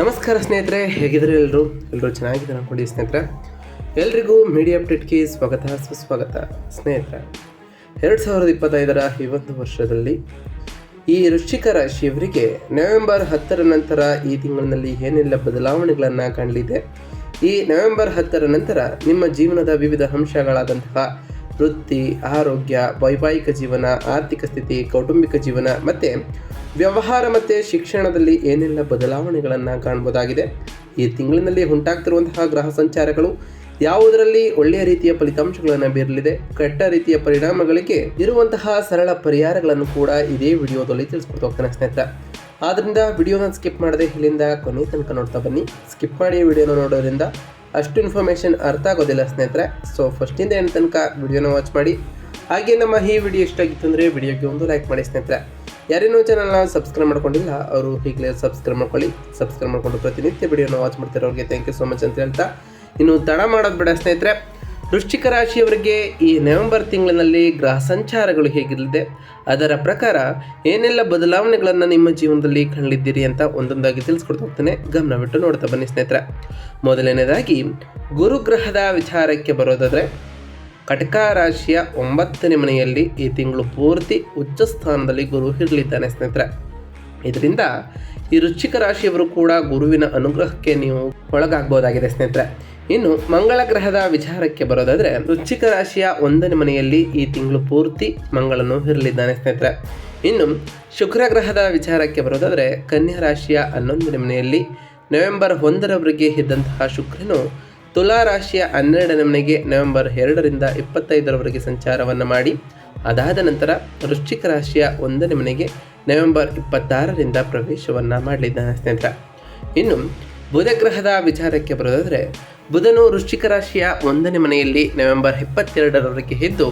ನಮಸ್ಕಾರ ಸ್ನೇಹಿತರೆ ಹೇಗಿದ್ರು ಎಲ್ಲರೂ ಎಲ್ಲರೂ ಚೆನ್ನಾಗಿದ್ದಾರೆ ಅಂದ್ಕೊಂಡು ಸ್ನೇಹಿತರೆ? ಎಲ್ರಿಗೂ ಮೀಡಿಯಾ ಅಪ್ಡೇಟ್ಗೆ ಸ್ವಾಗತ, ಸುಸ್ವಾಗತ ಸ್ನೇಹಿತರೆ. ಎರಡು ಸಾವಿರದ ಇಪ್ಪತ್ತೈದರ ಈ ಒಂದು ವರ್ಷದಲ್ಲಿ ಈ ವೃಶ್ಚಿಕ ರಾಶಿಯವರಿಗೆ ನವೆಂಬರ್ ಹತ್ತರ ನಂತರ ಈ ತಿಂಗಳಿನಲ್ಲಿ ಏನೆಲ್ಲ ಬದಲಾವಣೆಗಳನ್ನು ಕಾಣಲಿದೆ ಈ ನವೆಂಬರ್ ಹತ್ತರ ನಂತರ ನಿಮ್ಮ ಜೀವನದ ವಿವಿಧ ಅಂಶಗಳಾದಂತಹ ವೃತ್ತಿ, ಆರೋಗ್ಯ, ವೈವಾಹಿಕ ಜೀವನ, ಆರ್ಥಿಕ ಸ್ಥಿತಿ, ಕೌಟುಂಬಿಕ ಜೀವನ ಮತ್ತು ವ್ಯವಹಾರ ಮತ್ತು ಶಿಕ್ಷಣದಲ್ಲಿ ಏನೆಲ್ಲ ಬದಲಾವಣೆಗಳನ್ನು ಕಾಣಬಹುದಾಗಿದೆ ಈ ತಿಂಗಳಿನಲ್ಲಿ ಉಂಟಾಗ್ತಿರುವಂತಹ ಗ್ರಹ ಸಂಚಾರಗಳು ಯಾವುದರಲ್ಲಿ ಒಳ್ಳೆಯ ರೀತಿಯ ಫಲಿತಾಂಶಗಳನ್ನು ಬೀರಲಿದೆ? ಕೆಟ್ಟ ರೀತಿಯ ಪರಿಣಾಮಗಳಿಗೆ ಇರುವಂತಹ ಸರಳ ಪರಿಹಾರಗಳನ್ನು ಕೂಡ ಇದೇ ವಿಡಿಯೋದಲ್ಲಿ ತಿಳಿಸ್ಕೊಡ್ತಾ ಹೋಗ್ತಾನೆ ಸ್ನೇಹಿತರೆ. ಆದ್ದರಿಂದ ವಿಡಿಯೋನ ಸ್ಕಿಪ್ ಮಾಡದೆ ಇಲ್ಲಿಂದ ಕೊನೆ ತನಕ ನೋಡ್ತಾ ಬನ್ನಿ. ಸ್ಕಿಪ್ ಮಾಡಿ ವಿಡಿಯೋನ ನೋಡೋದ್ರಿಂದ ಅಷ್ಟು ಇನ್ಫಾರ್ಮೇಷನ್ ಅರ್ಥ ಆಗೋದಿಲ್ಲ ಸ್ನೇಹಿತರೆ. ಸೊ ಫಸ್ಟಿಂದ ಏನು ತನಕ ವಿಡಿಯೋನ ವಾಚ್ ಮಾಡಿ. ಹಾಗೆ ನಮ್ಮ ಈ ವಿಡಿಯೋ ಇಷ್ಟ ಆಗಿತ್ತು ಅಂದರೆ ವಿಡಿಯೋಗೆ ಒಂದು ಲೈಕ್ ಮಾಡಿ ಸ್ನೇಹಿತರೆ. ಯಾರೇನೋ ಚಾನಲ್ನ ಸಬ್ಸ್ಕ್ರೈಬ್ ಮಾಡ್ಕೊಂಡಿಲ್ಲ, ಅವರು ಈಗಲೇ ಸಬ್ಸ್ಕ್ರೈಬ್ ಮಾಡ್ಕೊಳ್ಳಿ. ಸಬ್ಸ್ಕ್ರೈಬ್ ಮಾಡ್ಕೊಂಡು ಪ್ರತಿನಿತ್ಯ ವಿಡಿಯೋನ ವಾಚ್ ಮಾಡ್ತಿರೋರಿಗೆ ಥ್ಯಾಂಕ್ ಯು ಸೊ ಮಚ್ ಅಂತ ಹೇಳ್ತಾ, ಇನ್ನು ತಡ ಮಾಡೋದು ಬೇಡ ಸ್ನೇಹಿತರೆ. ವೃಶ್ಚಿಕ ರಾಶಿಯವರಿಗೆ ಈ ನವೆಂಬರ್ ತಿಂಗಳಿನಲ್ಲಿ ಗ್ರಹ ಸಂಚಾರಗಳು ಹೇಗಿರಲಿದೆ, ಅದರ ಪ್ರಕಾರ ಏನೆಲ್ಲ ಬದಲಾವಣೆಗಳನ್ನು ನಿಮ್ಮ ಜೀವನದಲ್ಲಿ ಕಂಡಿದ್ದೀರಿ ಅಂತ ಒಂದೊಂದಾಗಿ ತಿಳಿಸ್ಕೊಡ್ತಾ ಗಮನ ಗಮನವಿಟ್ಟು ನೋಡ್ತಾ ಬನ್ನಿ ಸ್ನೇಹಿತರೆ. ಮೊದಲನೇದಾಗಿ, ಗುರುಗ್ರಹದ ವಿಚಾರಕ್ಕೆ ಬರೋದಾದರೆ ಕಟಕ ರಾಶಿಯ ಒಂಬತ್ತನೇ ಮನೆಯಲ್ಲಿ ಈ ತಿಂಗಳು ಪೂರ್ತಿ ಉಚ್ಚ ಸ್ಥಾನದಲ್ಲಿ ಗುರು ಇರಲಿದ್ದಾನೆ ಸ್ನೇಹಿತರೆ. ಇದರಿಂದ ಈ ವೃಶ್ಚಿಕ ರಾಶಿಯವರು ಕೂಡ ಗುರುವಿನ ಅನುಗ್ರಹಕ್ಕೆ ನೀವು ಒಳಗಾಗಬಹುದಾಗಿದೆ ಸ್ನೇಹಿತರೆ. ಇನ್ನು ಮಂಗಳ ಗ್ರಹದ ವಿಚಾರಕ್ಕೆ ಬರೋದಾದರೆ, ವೃಶ್ಚಿಕ ರಾಶಿಯ ಒಂದನೇ ಮನೆಯಲ್ಲಿ ಈ ತಿಂಗಳು ಪೂರ್ತಿ ಮಂಗಳನು ಇರಲಿದ್ದಾನೆ ಸ್ನೇಹಿತರೆ. ಇನ್ನು ಶುಕ್ರ ಗ್ರಹದ ವಿಚಾರಕ್ಕೆ ಬರೋದಾದರೆ, ಕನ್ಯಾ ರಾಶಿಯ ಹನ್ನೊಂದನೇ ಮನೆಯಲ್ಲಿ ನವೆಂಬರ್ ಒಂದರವರೆಗೆ ಇದ್ದಂತಹ ಶುಕ್ರನು ತುಲಾ ರಾಶಿಯ ಹನ್ನೆರಡನೇ ಮನೆಗೆ ನವೆಂಬರ್ ಎರಡರಿಂದ ಇಪ್ಪತ್ತೈದರವರೆಗೆ ಸಂಚಾರವನ್ನು ಮಾಡಿ. ಅದಾದ ನಂತರ ವೃಶ್ಚಿಕ ರಾಶಿಯ ಒಂದನೇ ಮನೆಗೆ ನವೆಂಬರ್ ಇಪ್ಪತ್ತಾರರಿಂದ ಪ್ರವೇಶವನ್ನು ಮಾಡಲಿದ್ದಾನೆ ಸ್ನೇಹಿತರ. ಇನ್ನು ಬುಧ ಗ್ರಹದ ವಿಚಾರಕ್ಕೆ ಬರೋದಾದರೆ, ಬುಧನು ವೃಶ್ಚಿಕ ರಾಶಿಯ ಒಂದನೇ ಮನೆಯಲ್ಲಿ ನವೆಂಬರ್ ಇಪ್ಪತ್ತೆರಡರವರೆಗೆ ಇದ್ದು,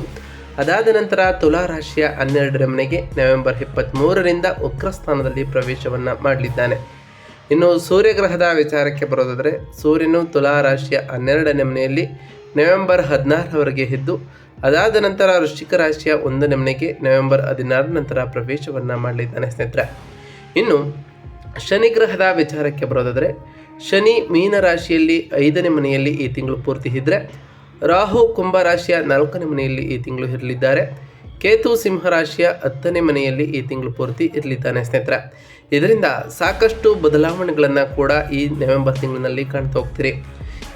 ಅದಾದ ನಂತರ ತುಲಾ ರಾಶಿಯ ಹನ್ನೆರಡರ ಮನೆಗೆ ನವೆಂಬರ್ ಇಪ್ಪತ್ತ್ಮೂರರಿಂದ ಉಗ್ರ ಸ್ಥಾನದಲ್ಲಿ ಪ್ರವೇಶವನ್ನು ಮಾಡಲಿದ್ದಾನೆ. ಇನ್ನು ಸೂರ್ಯಗ್ರಹದ ವಿಚಾರಕ್ಕೆ ಬರೋದಾದರೆ ಸೂರ್ಯನು ತುಲಾ ರಾಶಿಯ ಹನ್ನೆರಡನೇ ಮನೆಯಲ್ಲಿ ನವೆಂಬರ್ ಹದಿನಾರರವರೆಗೆ ಇದ್ದು, ಅದಾದ ನಂತರ ವೃಶ್ಚಿಕ ರಾಶಿಯ ಒಂದನೇ ಮನೆಗೆ ನವೆಂಬರ್ ಹದಿನಾರರ ನಂತರ ಪ್ರವೇಶವನ್ನು ಮಾಡಲಿದ್ದಾನೆ ಸ್ನೇಹಿತರೆ. ಇನ್ನು ಶನಿಗ್ರಹದ ವಿಚಾರಕ್ಕೆ ಬರೋದಾದರೆ ಶನಿ ಮೀನ ರಾಶಿಯಲ್ಲಿ ಐದನೇ ಮನೆಯಲ್ಲಿ ಈ ತಿಂಗಳು ಪೂರ್ತಿ ಇದ್ದರೆ ರಾಹು ಕುಂಭ ರಾಶಿಯ ನಾಲ್ಕನೇ ಮನೆಯಲ್ಲಿ ಈ ತಿಂಗಳು ಇರಲಿದ್ದಾರೆ. ಕೇತು ಸಿಂಹ ರಾಶಿಯ ಹತ್ತನೇ ಮನೆಯಲ್ಲಿ ಈ ತಿಂಗಳು ಪೂರ್ತಿ ಇರಲಿದ್ದಾನೆ ಸ್ನೇಹಿತರೆ. ಇದರಿಂದ ಸಾಕಷ್ಟು ಬದಲಾವಣೆಗಳನ್ನು ಕೂಡ ಈ ನವೆಂಬರ್ ತಿಂಗಳಿನಲ್ಲಿ ಕಾಣ್ತಾ ಹೋಗ್ತೀರಿ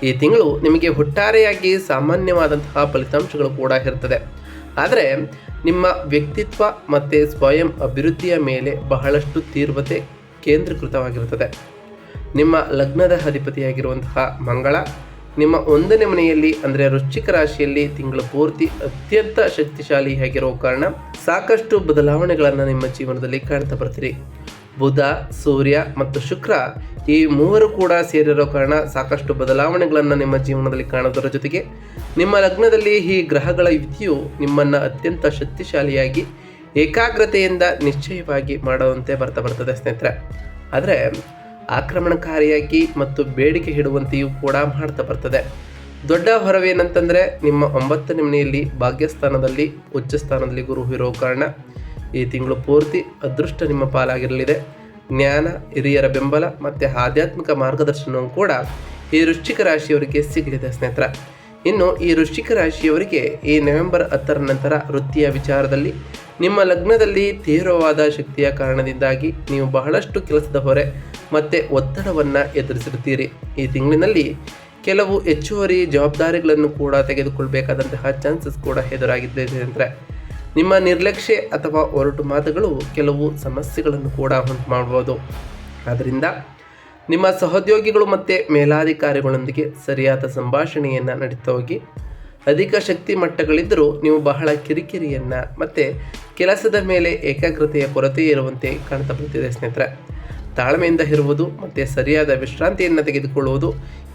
ಈ ತಿಂಗಳು ನಿಮಗೆ ಒಟ್ಟಾರೆಯಾಗಿ ಸಾಮಾನ್ಯವಾದಂತಹ ಫಲಿತಾಂಶಗಳು ಕೂಡ ಇರ್ತದೆ. ಆದರೆ ನಿಮ್ಮ ವ್ಯಕ್ತಿತ್ವ ಮತ್ತು ಸ್ವಯಂ ಅಭಿವೃದ್ಧಿಯ ಮೇಲೆ ಬಹಳಷ್ಟು ತೀವ್ರತೆ ಕೇಂದ್ರೀಕೃತವಾಗಿರುತ್ತದೆ ನಿಮ್ಮ ಲಗ್ನದ ಅಧಿಪತಿಯಾಗಿರುವಂತಹ ಮಂಗಳ, ನಿಮ್ಮ ಒಂದನೇ ಮನೆಯಲ್ಲಿ ಅಂದರೆ ವೃಶ್ಚಿಕ ರಾಶಿಯಲ್ಲಿ ತಿಂಗಳು ಪೂರ್ತಿ ಅತ್ಯಂತ ಶಕ್ತಿಶಾಲಿಯಾಗಿರೋ ಕಾರಣ ಸಾಕಷ್ಟು ಬದಲಾವಣೆಗಳನ್ನು ನಿಮ್ಮ ಜೀವನದಲ್ಲಿ ಕಾಣ್ತಾ ಬರ್ತೀರಿ. ಬುಧ, ಸೂರ್ಯ ಮತ್ತು ಶುಕ್ರ. ಈ ಮೂವರು ಕೂಡ ಸೇರಿರೋ ಕಾರಣ ಸಾಕಷ್ಟು ಬದಲಾವಣೆಗಳನ್ನು ನಿಮ್ಮ ಜೀವನದಲ್ಲಿ ಕಾಣೋದರ ಜೊತೆಗೆ ನಿಮ್ಮ ಲಗ್ನದಲ್ಲಿ ಈ ಗ್ರಹಗಳ ಯುತಿಯು ನಿಮ್ಮನ್ನು ಅತ್ಯಂತ ಶಕ್ತಿಶಾಲಿಯಾಗಿ, ಏಕಾಗ್ರತೆಯಿಂದ ನಿಶ್ಚಯವಾಗಿ ಮಾಡುವಂತೆ ಬರ್ತಾ ಬರ್ತದೆ ಸ್ನೇಹಿತರೆ. ಆದರೆ ಆಕ್ರಮಣಕಾರಿಯಾಗಿ ಮತ್ತು ಬೇಡಿಕೆ ಇಡುವಂತೆಯೂ ಕೂಡ ಮಾಡ್ತಾ ಬರ್ತದೆ. ದೊಡ್ಡ ಹೊರವೇನಂತಂದರೆ ನಿಮ್ಮ ಒಂಬತ್ತನೇ ಮನೆಯಲ್ಲಿ ಭಾಗ್ಯಸ್ಥಾನದಲ್ಲಿ ಉಚ್ಚ ಸ್ಥಾನದಲ್ಲಿ ಗುರು ಇರೋ ಕಾರಣ ಈ ತಿಂಗಳು ಪೂರ್ತಿ ಅದೃಷ್ಟ ನಿಮ್ಮ ಪಾಲಾಗಿರಲಿದೆ. ಜ್ಞಾನ, ಹಿರಿಯರ ಬೆಂಬಲ ಮತ್ತು ಆಧ್ಯಾತ್ಮಿಕ ಮಾರ್ಗದರ್ಶನವೂ ಕೂಡ ಈ ವೃಶ್ಚಿಕ ರಾಶಿಯವರಿಗೆ ಸಿಗಲಿದೆ ಸ್ನೇಹಿತರ. ಇನ್ನು ಈ ವೃಶ್ಚಿಕ ರಾಶಿಯವರಿಗೆ ಈ ನವೆಂಬರ್ ಹತ್ತರ ನಂತರ ವೃತ್ತಿಯ ವಿಚಾರದಲ್ಲಿ ನಿಮ್ಮ ಲಗ್ನದಲ್ಲಿ ತೀವ್ರವಾದ ಶಕ್ತಿಯ ಕಾರಣದಿಂದಾಗಿ ನೀವು ಬಹಳಷ್ಟು ಕೆಲಸದ ಹೊರೆ ಮತ್ತು ಒತ್ತಡವನ್ನು ಎದುರಿಸಿರುತ್ತೀರಿ. ಈ ತಿಂಗಳಿನಲ್ಲಿ ಕೆಲವು ಹೆಚ್ಚುವರಿ ಜವಾಬ್ದಾರಿಗಳನ್ನು ಕೂಡ ತೆಗೆದುಕೊಳ್ಬೇಕಾದಂತಹ ಚಾನ್ಸಸ್ ಕೂಡ ಎದುರಾಗಿದೆ ಅಂದರೆ ನಿಮ್ಮ ನಿರ್ಲಕ್ಷ್ಯ ಅಥವಾ ಒರಟು ಮಾತುಗಳು ಕೆಲವು ಸಮಸ್ಯೆಗಳನ್ನು ಕೂಡ ಉಂಟು ಮಾಡ್ಬೋದು. ಆದ್ದರಿಂದ ನಿಮ್ಮ ಸಹೋದ್ಯೋಗಿಗಳು ಮತ್ತು ಮೇಲಾಧಿಕಾರಿಗಳೊಂದಿಗೆ ಸರಿಯಾದ ಸಂಭಾಷಣೆಯನ್ನು ನಡೀತಾ ಹೋಗಿ. ಅಧಿಕ ಶಕ್ತಿ ಮಟ್ಟಗಳಿದ್ದರೂ ನೀವು ಬಹಳ ಕಿರಿಕಿರಿಯನ್ನು ಮತ್ತು ಕೆಲಸದ ಮೇಲೆ ಏಕಾಗ್ರತೆಯ ಕೊರತೆ ಇರುವಂತೆ ಕಾಣ್ತಾ ಬರ್ತಿದೆ ಸ್ನೇಹಿತರೆ. ತಾಳ್ಮೆಯಿಂದ ಇರುವುದು ಮತ್ತು ಸರಿಯಾದ ವಿಶ್ರಾಂತಿಯನ್ನು ತೆಗೆದುಕೊಳ್ಳುವುದು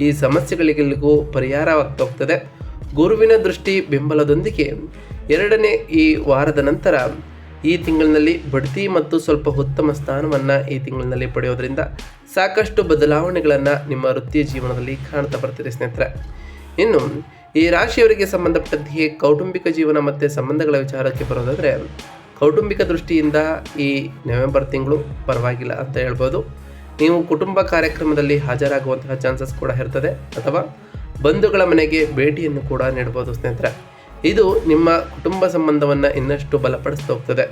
ಈ ಸಮಸ್ಯೆಗಳಿಗೆಲ್ಲರಿಗೂ ಪರಿಹಾರವಾಗ್ತಾ ಹೋಗ್ತದೆ. ಗುರುವಿನ ದೃಷ್ಟಿ ಬೆಂಬಲದೊಂದಿಗೆ ಎರಡನೇ ಈ ವಾರದ ನಂತರ ಈ ತಿಂಗಳಿನಲ್ಲಿ ಬಡ್ತಿ ಮತ್ತು ಸ್ವಲ್ಪ ಉತ್ತಮ ಸ್ಥಾನವನ್ನು ಈ ತಿಂಗಳಿನಲ್ಲಿ ಪಡೆಯೋದ್ರಿಂದ ಸಾಕಷ್ಟು ಬದಲಾವಣೆಗಳನ್ನು ನಿಮ್ಮ ವೃತ್ತಿಯ ಜೀವನದಲ್ಲಿ ಕಾಣ್ತಾ ಬರ್ತಿದೆ ಸ್ನೇಹಿತರೆ. ಇನ್ನು ಈ ರಾಶಿಯವರಿಗೆ ಸಂಬಂಧಪಟ್ಟಂತೆಯೇ ಕೌಟುಂಬಿಕ ಜೀವನ ಮತ್ತು ಸಂಬಂಧಗಳ ವಿಚಾರಕ್ಕೆ ಬರೋದಾದರೆ, ಕೌಟುಂಬಿಕ ದೃಷ್ಟಿಯಿಂದ ಈ ನವೆಂಬರ್ ತಿಂಗಳು ಪರವಾಗಿಲ್ಲ ಅಂತ ಹೇಳ್ಬೋದು. ನೀವು ಕುಟುಂಬ ಕಾರ್ಯಕ್ರಮದಲ್ಲಿ ಹಾಜರಾಗುವಂತಹ ಚಾನ್ಸಸ್ ಕೂಡ ಇರ್ತದೆ. ಅಥವಾ ಬಂಧುಗಳ ಮನೆಗೆ ಭೇಟಿಯನ್ನು ಕೂಡ ನೀಡ್ಬೋದು ಸ್ನೇಹಿತರೆ. ಇದು ನಿಮ್ಮ ಕುಟುಂಬ ಸಂಬಂಧವನ್ನು ಇನ್ನಷ್ಟು ಬಲಪಡಿಸ್ತಾ ಹೋಗ್ತದೆ.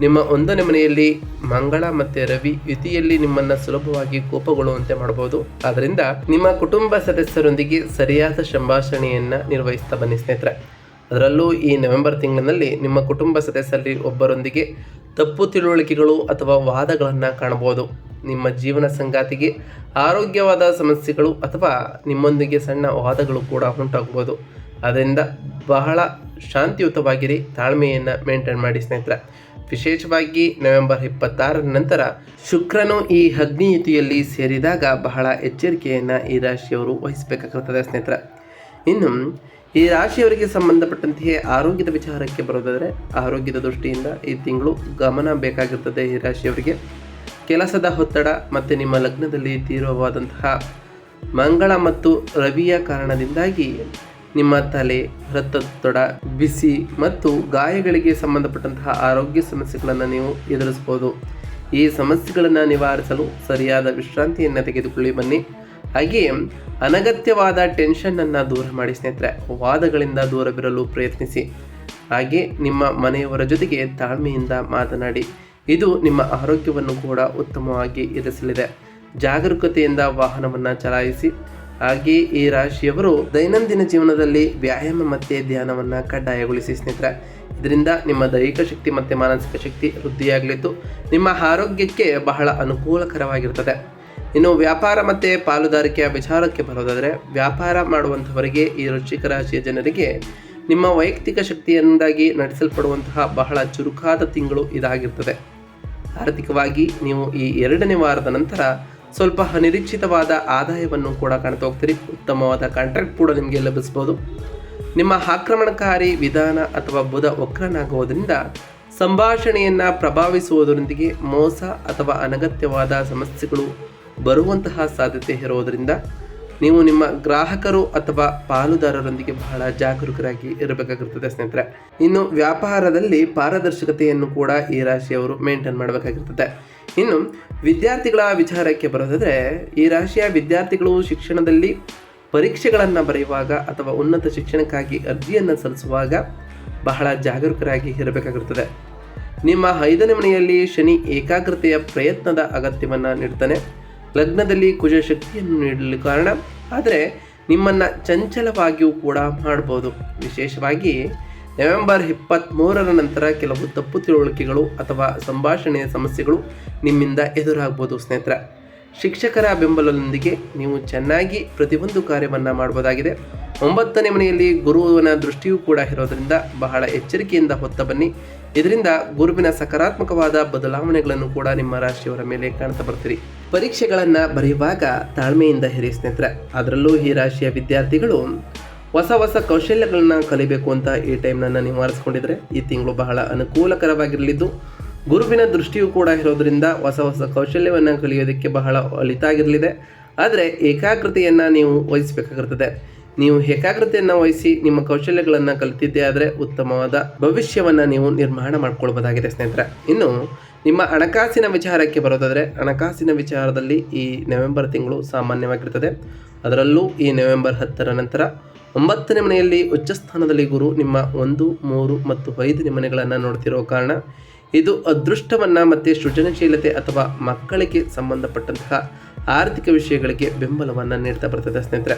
ನಿಮ್ಮ ಒಂದನೇ ಮನೆಯಲ್ಲಿ ಮಂಗಳ ಮತ್ತು ರವಿ ಯುತಿಯಲ್ಲಿ ನಿಮ್ಮನ್ನು ಸುಲಭವಾಗಿ ಕೋಪಗೊಳ್ಳುವಂತೆ ಮಾಡಬಹುದು. ಆದ್ದರಿಂದ ನಿಮ್ಮ ಕುಟುಂಬ ಸದಸ್ಯರೊಂದಿಗೆ ಸರಿಯಾದ ಸಂಭಾಷಣೆಯನ್ನು ನಿರ್ವಹಿಸ್ತಾ ಬನ್ನಿ ಸ್ನೇಹಿತರೆ. ಅದರಲ್ಲೂ ಈ ನವೆಂಬರ್ ತಿಂಗಳಿನಲ್ಲಿ ನಿಮ್ಮ ಕುಟುಂಬ ಸದಸ್ಯರಲ್ಲಿ ಒಬ್ಬರೊಂದಿಗೆ ತಪ್ಪು ತಿಳುವಳಿಕೆಗಳು ಅಥವಾ ವಾದಗಳನ್ನು ಕಾಣಬಹುದು. ನಿಮ್ಮ ಜೀವನ ಸಂಗಾತಿಗೆ ಆರೋಗ್ಯವಾದ ಸಮಸ್ಯೆಗಳು ಅಥವಾ ನಿಮ್ಮೊಂದಿಗೆ ಸಣ್ಣ ವಾದಗಳು ಕೂಡ ಉಂಟಾಗಬಹುದು. ಅದರಿಂದ ಬಹಳ ಶಾಂತಿಯುತವಾಗಿರಿ, ತಾಳ್ಮೆಯನ್ನು ಮೇಂಟೈನ್ ಮಾಡಿ ಸ್ನೇಹಿತರೆ. ವಿಶೇಷವಾಗಿ ನವೆಂಬರ್ ಇಪ್ಪತ್ತಾರರ ನಂತರ ಶುಕ್ರನು ಈ ಅಗ್ನಿಯುತಿಯಲ್ಲಿ ಸೇರಿದಾಗ ಬಹಳ ಎಚ್ಚರಿಕೆಯನ್ನು ಈ ರಾಶಿಯವರು ವಹಿಸಬೇಕಾಗುತ್ತದೆ ಸ್ನೇಹಿತರೆ. ಇನ್ನು ಈ ರಾಶಿಯವರಿಗೆ ಸಂಬಂಧಪಟ್ಟಂತೆಯೇ ಆರೋಗ್ಯದ ವಿಚಾರಕ್ಕೆ ಬರೋದಾದರೆ, ಆರೋಗ್ಯದ ದೃಷ್ಟಿಯಿಂದ ಈ ತಿಂಗಳು ಗಮನ ಬೇಕಾಗಿರ್ತದೆ ಈ ರಾಶಿಯವರಿಗೆ. ಕೆಲಸದ ಒತ್ತಡ ಮತ್ತು ನಿಮ್ಮ ಲಗ್ನದಲ್ಲಿ ತೀವ್ರವಾದಂತಹ ಮಂಗಳ ಮತ್ತು ರವಿಯ ಕಾರಣದಿಂದಾಗಿ ನಿಮ್ಮ ತಲೆ ರಕ್ತದೊತ್ತಡ ಬಿಸಿ ಮತ್ತು ಗಾಯಗಳಿಗೆ ಸಂಬಂಧಪಟ್ಟಂತಹ ಆರೋಗ್ಯ ಸಮಸ್ಯೆಗಳನ್ನು ನೀವು ಎದುರಿಸಬಹುದು ಈ ಸಮಸ್ಯೆಗಳನ್ನು ನಿವಾರಿಸಲು ಸರಿಯಾದ ವಿಶ್ರಾಂತಿಯನ್ನು ತೆಗೆದುಕೊಳ್ಳಿ ಬನ್ನಿ. ಹಾಗೆಯೇ ಅನಗತ್ಯವಾದ ಟೆನ್ಷನ್ನನ್ನು ದೂರ ಮಾಡಿ ಸ್ನೇಹಿತರೆ, ವಾದಗಳಿಂದ ದೂರವಿರಲು ಪ್ರಯತ್ನಿಸಿ. ಹಾಗೆ ನಿಮ್ಮ ಮನೆಯವರ ಜೊತೆಗೆ ತಾಳ್ಮೆಯಿಂದ ಮಾತನಾಡಿ. ಇದು ನಿಮ್ಮ ಆರೋಗ್ಯವನ್ನು ಕೂಡ ಉತ್ತಮವಾಗಿ ಇರಿಸಲಿದೆ ಜಾಗರೂಕತೆಯಿಂದ ವಾಹನವನ್ನು ಚಲಾಯಿಸಿ. ಹಾಗೆಯೇ ಈ ರಾಶಿಯವರು ದೈನಂದಿನ ಜೀವನದಲ್ಲಿ ವ್ಯಾಯಾಮ ಮತ್ತು ಧ್ಯಾನವನ್ನು ಕಡ್ಡಾಯಗೊಳಿಸಿ ಸ್ನೇಹಿತರೆ. ಇದರಿಂದ ನಿಮ್ಮ ದೈಹಿಕ ಶಕ್ತಿ ಮತ್ತು ಮಾನಸಿಕ ಶಕ್ತಿ ವೃದ್ಧಿಯಾಗಲಿದ್ದು ನಿಮ್ಮ ಆರೋಗ್ಯಕ್ಕೆ ಬಹಳ ಅನುಕೂಲಕರವಾಗಿರ್ತದೆ. ಇನ್ನು ವ್ಯಾಪಾರ ಮತ್ತು ಪಾಲುದಾರಿಕೆಯ ವಿಚಾರಕ್ಕೆ ಬರೋದಾದರೆ, ವ್ಯಾಪಾರ ಮಾಡುವಂಥವರಿಗೆ ಈ ವೃಶ್ಚಿಕ ರಾಶಿಯ ಜನರಿಗೆ ನಿಮ್ಮ ವೈಯಕ್ತಿಕ ಶಕ್ತಿಯಿಂದಾಗಿ ನಡೆಸಲ್ಪಡುವಂತಹ ಬಹಳ ಚುರುಕಾದ ತಿಂಗಳು ಇದಾಗಿರ್ತದೆ. ಆರ್ಥಿಕವಾಗಿ ನೀವು ಈ ಎರಡನೇ ವಾರದ ನಂತರ ಸ್ವಲ್ಪ ಅನಿರೀಕ್ಷಿತವಾದ ಆದಾಯವನ್ನು ಕೂಡ ಕಾಣ್ತಾ ಹೋಗ್ತೀರಿ. ಉತ್ತಮವಾದ ಕಾಂಟ್ರಾಕ್ಟ್ ಕೂಡ ನಿಮಗೆ ಲಭಿಸ್ಬೋದು. ನಿಮ್ಮ ಆಕ್ರಮಣಕಾರಿ ವಿಧಾನ ಅಥವಾ ಬುಧ ವಕ್ರನಾಗುವುದರಿಂದ ಸಂಭಾಷಣೆಯನ್ನು ಪ್ರಭಾವಿಸುವುದರೊಂದಿಗೆ ಮೋಸ ಅಥವಾ ಅನಗತ್ಯವಾದ ಸಮಸ್ಯೆಗಳು ಬರುವಂತಹ ಸಾಧ್ಯತೆ ಇರುವುದರಿಂದ ನೀವು ನಿಮ್ಮ ಗ್ರಾಹಕರು ಅಥವಾ ಪಾಲುದಾರರೊಂದಿಗೆ ಬಹಳ ಜಾಗರೂಕರಾಗಿ ಇರಬೇಕಾಗಿರ್ತದೆ ಸ್ನೇಹಿತರೆ. ಇನ್ನು ವ್ಯಾಪಾರದಲ್ಲಿ ಪಾರದರ್ಶಕತೆಯನ್ನು ಕೂಡ ಈ ರಾಶಿಯವರು ಮೇಂಟೈನ್ ಮಾಡಬೇಕಾಗಿರ್ತದೆ. ಇನ್ನು ವಿದ್ಯಾರ್ಥಿಗಳ ವಿಚಾರಕ್ಕೆ ಬರೋದಾದರೆ, ಈ ರಾಶಿಯ ವಿದ್ಯಾರ್ಥಿಗಳು ಶಿಕ್ಷಣದಲ್ಲಿ ಪರೀಕ್ಷೆಗಳನ್ನು ಬರೆಯುವಾಗ ಅಥವಾ ಉನ್ನತ ಶಿಕ್ಷಣಕ್ಕಾಗಿ ಅರ್ಜಿಯನ್ನು ಸಲ್ಲಿಸುವಾಗ ಬಹಳ ಜಾಗರೂಕರಾಗಿ ಇರಬೇಕಾಗಿರ್ತದೆ. ನಿಮ್ಮ ಐದನೇ ಮನೆಯಲ್ಲಿ ಶನಿ ಏಕಾಗ್ರತೆಯ ಪ್ರಯತ್ನದ ಅಗತ್ಯವನ್ನು ನೀಡ್ತಾನೆ. ಲಗ್ನದಲ್ಲಿ ಕುಜ ಶಕ್ತಿಯನ್ನು ನೀಡಲು ಕಾರಣ. ಆದರೆ ನಿಮ್ಮನ್ನು ಚಂಚಲವಾಗಿಯೂ ಕೂಡ ಮಾಡ್ಬೋದು. ವಿಶೇಷವಾಗಿ ನವೆಂಬರ್ ಇಪ್ಪತ್ತ್ಮೂರರ ನಂತರ ಕೆಲವು ತಪ್ಪು ತಿಳುವಳಿಕೆಗಳು ಅಥವಾ ಸಂಭಾಷಣೆಯ ಸಮಸ್ಯೆಗಳು ನಿಮ್ಮಿಂದ ಎದುರಾಗ್ಬೋದು, ಸ್ನೇಹಿತರ. ಶಿಕ್ಷಕರ ಬೆಂಬಲದೊಂದಿಗೆ ನೀವು ಚೆನ್ನಾಗಿ ಪ್ರತಿಯೊಂದು ಕಾರ್ಯವನ್ನು ಮಾಡಬಹುದಾಗಿದೆ ಒಂಬತ್ತನೇ ಮನೆಯಲ್ಲಿ ಗುರುವಿನ ದೃಷ್ಟಿಯೂ ಕೂಡ ಇರೋದರಿಂದ ಬಹಳ ಎಚ್ಚರಿಕೆಯಿಂದ ಹೊತ್ತ ಬನ್ನಿ. ಇದರಿಂದ ಗುರುವಿನ ಸಕಾರಾತ್ಮಕವಾದ ಬದಲಾವಣೆಗಳನ್ನು ಕೂಡ ನಿಮ್ಮ ರಾಶಿಯವರ ಮೇಲೆ ಕಾಣ್ತಾ ಬರ್ತೀರಿ. ಪರೀಕ್ಷೆಗಳನ್ನು ಬರೆಯುವಾಗ ತಾಳ್ಮೆಯಿಂದ ಹಿರಿಯ ಸ್ನೇಹಿತರೆ. ಅದರಲ್ಲೂ ಈ ರಾಶಿಯ ವಿದ್ಯಾರ್ಥಿಗಳು ಹೊಸ ಹೊಸ ಕೌಶಲ್ಯಗಳನ್ನ ಕಲಿಬೇಕು ಅಂತ ಈ ಟೈಮ್ನನ್ನು ನೀವು ಆರಿಸ್ಕೊಂಡಿದ್ರೆ ಈ ತಿಂಗಳು ಬಹಳ ಅನುಕೂಲಕರವಾಗಿರಲಿದ್ದು. ಗುರುವಿನ ದೃಷ್ಟಿಯೂ ಕೂಡ ಇರೋದ್ರಿಂದ ಹೊಸ ಹೊಸ ಕೌಶಲ್ಯವನ್ನು ಕಲಿಯೋದಕ್ಕೆ ಬಹಳ ಒಳಿತಾಗಿರಲಿದೆ ಆದರೆ ಏಕಾಗ್ರತೆಯನ್ನು ನೀವು ವಹಿಸಬೇಕಾಗಿರ್ತದೆ. ನೀವು ಏಕಾಗ್ರತೆಯನ್ನು ವಹಿಸಿ ನಿಮ್ಮ ಕೌಶಲ್ಯಗಳನ್ನು ಕಲಿತಿದ್ದೇ ಆದರೆ ಉತ್ತಮವಾದ ಭವಿಷ್ಯವನ್ನು ನೀವು ನಿರ್ಮಾಣ ಮಾಡ್ಕೊಳ್ಬೋದಾಗಿದೆ ಸ್ನೇಹಿತರೆ. ಇನ್ನು ನಿಮ್ಮ ಹಣಕಾಸಿನ ವಿಚಾರಕ್ಕೆ ಬರೋದಾದರೆ ಹಣಕಾಸಿನ ವಿಚಾರದಲ್ಲಿ ಈ ನವೆಂಬರ್ ತಿಂಗಳು ಸಾಮಾನ್ಯವಾಗಿರ್ತದೆ. ಅದರಲ್ಲೂ ಈ ನವೆಂಬರ್ ಹತ್ತರ ನಂತರ ಒಂಬತ್ತನೇ ಮನೆಯಲ್ಲಿ ಉಚ್ಚ ಸ್ಥಾನದಲ್ಲಿ ಗುರು, ನಿಮ್ಮ ಒಂದು, ಮೂರು ಮತ್ತು ಐದನೇ ಮನೆಗಳನ್ನು ನೋಡ್ತಿರೋ ಕಾರಣ ಇದು ಅದೃಷ್ಟವನ್ನು ಮತ್ತು ಸೃಜನಶೀಲತೆ ಅಥವಾ ಮಕ್ಕಳಿಗೆ ಸಂಬಂಧಪಟ್ಟಂತಹ ಆರ್ಥಿಕ ವಿಷಯಗಳಿಗೆ ಬೆಂಬಲವನ್ನು ನೀಡ್ತಾ ಬರ್ತದೆ ಸ್ನೇಹಿತರೆ.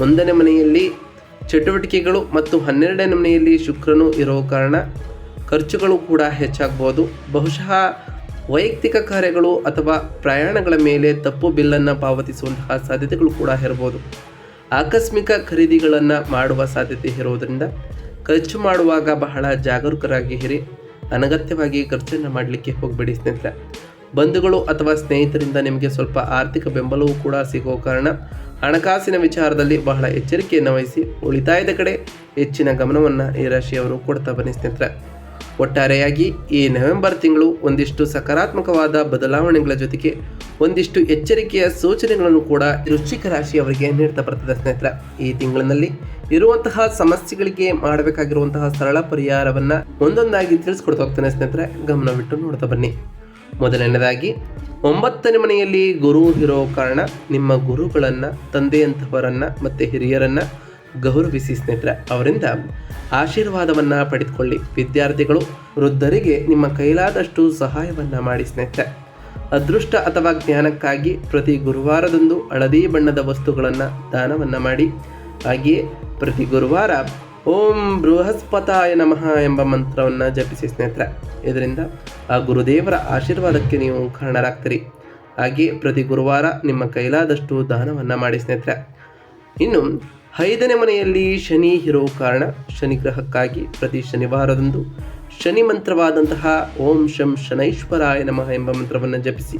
ಒಂದನೇ ಮನೆಯಲ್ಲಿ ಚಟುವಟಿಕೆಗಳು ಮತ್ತು ಹನ್ನೆರಡನೇ ಮನೆಯಲ್ಲಿ ಶುಕ್ರನು ಇರೋ ಕಾರಣ ಖರ್ಚುಗಳು ಕೂಡ ಹೆಚ್ಚಾಗ್ಬೋದು. ಬಹುಶಃ ವೈಯಕ್ತಿಕ ಕಾರ್ಯಗಳು ಅಥವಾ ಪ್ರಯಾಣಗಳ ಮೇಲೆ ತಪ್ಪು ಬಿಲ್ಲನ್ನು ಪಾವತಿಸುವಂತಹ ಸಾಧ್ಯತೆಗಳು ಕೂಡ ಇರಬಹುದು ಆಕಸ್ಮಿಕ ಖರೀದಿಗಳನ್ನು ಮಾಡುವ ಸಾಧ್ಯತೆ ಇರುವುದರಿಂದ ಖರ್ಚು ಮಾಡುವಾಗ ಬಹಳ ಜಾಗರೂಕರಾಗಿ ಇರಿ. ಅನಗತ್ಯವಾಗಿ ಖರ್ಚನ್ನು ಮಾಡಲಿಕ್ಕೆ ಹೋಗಬೇಡಿ ಸ್ನೇಹಿತರೆ. ಬಂಧುಗಳು ಅಥವಾ ಸ್ನೇಹಿತರಿಂದ ನಿಮಗೆ ಸ್ವಲ್ಪ ಆರ್ಥಿಕ ಬೆಂಬಲವೂ ಕೂಡ ಸಿಗೋ ಕಾರಣ ಹಣಕಾಸಿನ ವಿಚಾರದಲ್ಲಿ ಬಹಳ ಎಚ್ಚರಿಕೆಯನ್ನು ವಹಿಸಿ ಉಳಿತಾಯದ ಕಡೆ ಹೆಚ್ಚಿನ ಗಮನವನ್ನು ಈ ರಾಶಿಯವರು ಕೊಡ್ತಾ ಬನ್ನಿ ಸ್ನೇಹಿತರೆ. ಒಟ್ಟಾರೆಯಾಗಿ ಈ ನವೆಂಬರ್ ತಿಂಗಳು ಒಂದಿಷ್ಟು ಸಕಾರಾತ್ಮಕವಾದ ಬದಲಾವಣೆಗಳ ಜೊತೆಗೆ ಒಂದಿಷ್ಟು ಎಚ್ಚರಿಕೆಯ ಸೂಚನೆಗಳನ್ನು ಕೂಡ ವೃಶ್ಚಿಕ ರಾಶಿಯವರಿಗೆ ನೀಡ್ತಾ ಬರ್ತದೆ ಸ್ನೇಹಿತರ. ಈ ತಿಂಗಳಿನಲ್ಲಿ ಇರುವಂತಹ ಸಮಸ್ಯೆಗಳಿಗೆ ಮಾಡಬೇಕಾಗಿರುವಂತಹ ಸರಳ ಪರಿಹಾರವನ್ನು ಒಂದೊಂದಾಗಿ ತಿಳಿಸ್ಕೊಡ್ತಾ ಹೋಗ್ತಾನೆ ಸ್ನೇಹಿತರೆ. ಗಮನವಿಟ್ಟು ನೋಡ್ತಾ ಬನ್ನಿ. ಮೊದಲನೇದಾಗಿ ಒಂಬತ್ತನೇ ಮನೆಯಲ್ಲಿ ಗುರು ಇರೋ ಕಾರಣ ನಿಮ್ಮ ಗುರುಗಳನ್ನು, ತಂದೆಯಂಥವರನ್ನು ಮತ್ತು ಹಿರಿಯರನ್ನು ಗೌರವಿಸಿ ಸ್ನೇಹಿತರೆ, ಅವರಿಂದ ಆಶೀರ್ವಾದವನ್ನು ಪಡೆದುಕೊಳ್ಳಿ. ವಿದ್ಯಾರ್ಥಿಗಳು, ವೃದ್ಧರಿಗೆ ನಿಮ್ಮ ಕೈಲಾದಷ್ಟು ಸಹಾಯವನ್ನು ಮಾಡಿ ಸ್ನೇಹಿತರೆ. ಅದೃಷ್ಟ ಅಥವಾ ಜ್ಞಾನಕ್ಕಾಗಿ ಪ್ರತಿ ಗುರುವಾರದಂದು ಹಳದಿ ಬಣ್ಣದ ವಸ್ತುಗಳನ್ನು ದಾನವನ್ನು ಮಾಡಿ. ಹಾಗೆಯೇ ಪ್ರತಿ ಗುರುವಾರ ಓಂ ಬೃಹಸ್ಪತಾಯ ನಮಃ ಎಂಬ ಮಂತ್ರವನ್ನು ಜಪಿಸಿ ಸ್ನೇಹಿತರೆ. ಇದರಿಂದ ಆ ಗುರುದೇವರ ಆಶೀರ್ವಾದಕ್ಕೆ ನೀವು ಕಾರಣರಾಗ್ತೀರಿ. ಹಾಗೆಯೇ ಪ್ರತಿ ಗುರುವಾರ ನಿಮ್ಮ ಕೈಲಾದಷ್ಟು ದಾನವನ್ನು ಮಾಡಿ ಸ್ನೇಹಿತರೆ. ಇನ್ನು ಐದನೇ ಮನೆಯಲ್ಲಿ ಶನಿ ಇರೋ ಕಾರಣ ಶನಿ ಗ್ರಹಕ್ಕಾಗಿ ಪ್ರತಿ ಶನಿವಾರದಂದು ಶನಿ ಮಂತ್ರವಾದಂತಹ ಓಂ ಶಂ ಶನೈಶ್ವರಾಯ ನಮಃ ಎಂಬ ಮಂತ್ರವನ್ನು ಜಪಿಸಿ.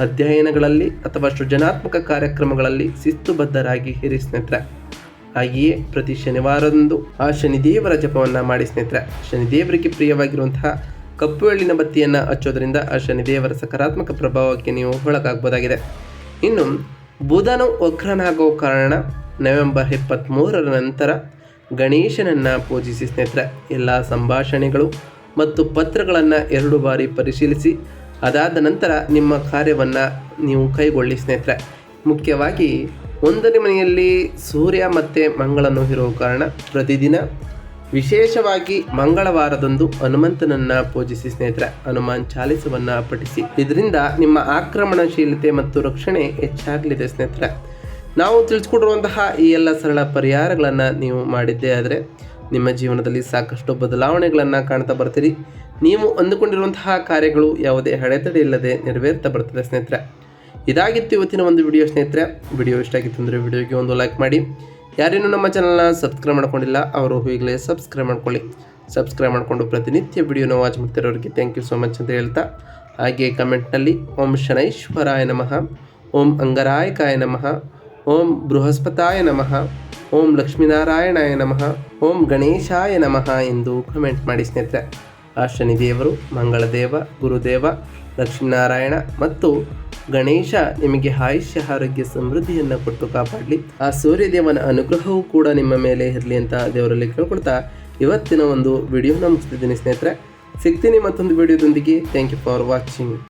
ಅಧ್ಯಯನಗಳಲ್ಲಿ ಅಥವಾ ಸೃಜನಾತ್ಮಕ ಕಾರ್ಯಕ್ರಮಗಳಲ್ಲಿ ಶಿಸ್ತುಬದ್ಧರಾಗಿ ಹಿರಿ ಸ್ನೇಹಿತರೆ. ಹಾಗೆಯೇ ಪ್ರತಿ ಶನಿವಾರದಂದು ಆ ಶನಿದೇವರ ಜಪವನ್ನು ಮಾಡಿ ಸ್ನೇಹಿತರೆ. ಶನಿದೇವರಿಗೆ ಪ್ರಿಯವಾಗಿರುವಂತಹ ಕಪ್ಪು ಎಳ್ಳಿನ ಬತ್ತಿಯನ್ನು ಹಚ್ಚೋದ್ರಿಂದ ಆ ಶನಿದೇವರ ಸಕಾರಾತ್ಮಕ ಪ್ರಭಾವಕ್ಕೆ ನೀವು ಒಳಗಾಗಬಹುದಾಗಿದೆ ಇನ್ನು ಬುಧನು ವಕ್ರನಾಗೋ ಕಾರಣ ನವೆಂಬರ್ ಇಪ್ಪತ್ತ್ಮೂರರ ನಂತರ ಗಣೇಶನನ್ನು ಪೂಜಿಸಿ ಸ್ನೇಹಿತರೆ, ಎಲ್ಲ ಸಂಭಾಷಣೆಗಳು ಮತ್ತು ಪತ್ರಗಳನ್ನು ಎರಡು ಬಾರಿ ಪರಿಶೀಲಿಸಿ, ಅದಾದ ನಂತರ ನಿಮ್ಮ ಕಾರ್ಯವನ್ನು ನೀವು ಕೈಗೊಳ್ಳಿ ಸ್ನೇಹಿತರೆ. ಮುಖ್ಯವಾಗಿ, ಒಂದನೇ ಮನೆಯಲ್ಲಿ ಸೂರ್ಯ ಮತ್ತು ಮಂಗಳನು ಇರುವ ಕಾರಣ ಪ್ರತಿದಿನ ವಿಶೇಷವಾಗಿ ಮಂಗಳವಾರದಂದು ಹನುಮಂತನನ್ನು ಪೂಜಿಸಿ ಸ್ನೇಹಿತರೆ, ಹನುಮಾನ್ ಚಾಲಿಸವನ್ನು ಪಠಿಸಿ. ಇದರಿಂದ ನಿಮ್ಮ ಆಕ್ರಮಣಶೀಲತೆ ಮತ್ತು ರಕ್ಷಣೆ ಹೆಚ್ಚಾಗಲಿದೆ ಸ್ನೇಹಿತರೆ. ನಾವು ತಿಳಿಸ್ಕೊಡಿರುವಂತಹ ಈ ಎಲ್ಲ ಸರಳ ಪರಿಹಾರಗಳನ್ನು ನೀವು ಮಾಡಿದ್ದೇ ಆದರೆ ನಿಮ್ಮ ಜೀವನದಲ್ಲಿ ಸಾಕಷ್ಟು ಬದಲಾವಣೆಗಳನ್ನು ಕಾಣ್ತಾ ಬರ್ತೀರಿ. ನೀವು ಅಂದುಕೊಂಡಿರುವಂತಹ ಕಾರ್ಯಗಳು ಯಾವುದೇ ಹಳೆತಡೆ ಇಲ್ಲದೆ ನೆರವೇರ್ತಾ ಬರ್ತದೆ ಸ್ನೇಹಿತರೆ. ಇದಾಗಿತ್ತು ಇವತ್ತಿನ ಒಂದು ವಿಡಿಯೋ ಸ್ನೇಹಿತರೆ. ವಿಡಿಯೋ ಇಷ್ಟ ಆಗಿತ್ತು ಅಂದರೆ ವಿಡಿಯೋಗೆ ಒಂದು ಲೈಕ್ ಮಾಡಿ. ಯಾರೇನು ನಮ್ಮ ಚಾನಲ್ನ ಸಬ್ಸ್ಕ್ರೈಬ್ ಮಾಡ್ಕೊಂಡಿಲ್ಲ, ಅವರು ಈಗಲೇ ಸಬ್ಸ್ಕ್ರೈಬ್ ಮಾಡ್ಕೊಳ್ಳಿ. ಸಬ್ಸ್ಕ್ರೈಬ್ ಮಾಡಿಕೊಂಡು ಪ್ರತಿನಿತ್ಯ ವಿಡಿಯೋನ ವಾಚ್ ಮಾಡ್ತಿರೋರಿಗೆ ಥ್ಯಾಂಕ್ ಯು ಸೊ ಮಚ್ ಅಂತ ಹೇಳ್ತಾ. ಹಾಗೆ ಕಮೆಂಟ್ನಲ್ಲಿ ಓಂ ಶನೈಶ್ವರಾಯ ನಮಃ, ಓಂ ಅಂಗರಾಯಕಾಯ ನಮಃ ಓಂ ಬೃಹಸ್ಪತಾಯ ನಮಃ. ಓಂ ಲಕ್ಷ್ಮೀನಾರಾಯಣಾಯ ನಮಃ. ಓಂ ಗಣೇಶಾಯ ನಮಃ ಎಂದು ಕಮೆಂಟ್ ಮಾಡಿ ಸ್ನೇಹಿತರೆ. ಆ ಶನಿದೇವರು ಮಂಗಳದೇವ, ಗುರುದೇವ, ಲಕ್ಷ್ಮೀನಾರಾಯಣ ಮತ್ತು ಗಣೇಶ ನಿಮಗೆ ಆಯುಷ್ಯ, ಆರೋಗ್ಯ, ಸಮೃದ್ಧಿಯನ್ನು ಕೊಟ್ಟು ಕಾಪಾಡಲಿ. ಆ ಸೂರ್ಯದೇವನ ಅನುಗ್ರಹವೂ ಕೂಡ ನಿಮ್ಮ ಮೇಲೆ ಇರಲಿ ಅಂತ ದೇವರಲ್ಲಿ ಕೇಳ್ಕೊಳ್ತಾ ಇವತ್ತಿನ ಒಂದು ವಿಡಿಯೋನ ಮುಗಿಸ್ತಿದ್ದೀನಿ ಸ್ನೇಹಿತರೆ. ಸಿಗ್ತೀನಿ ಮತ್ತೊಂದು ವಿಡಿಯೋದೊಂದಿಗೆ ಥ್ಯಾಂಕ್ ಯು ಫಾರ್ ವಾಚಿಂಗ್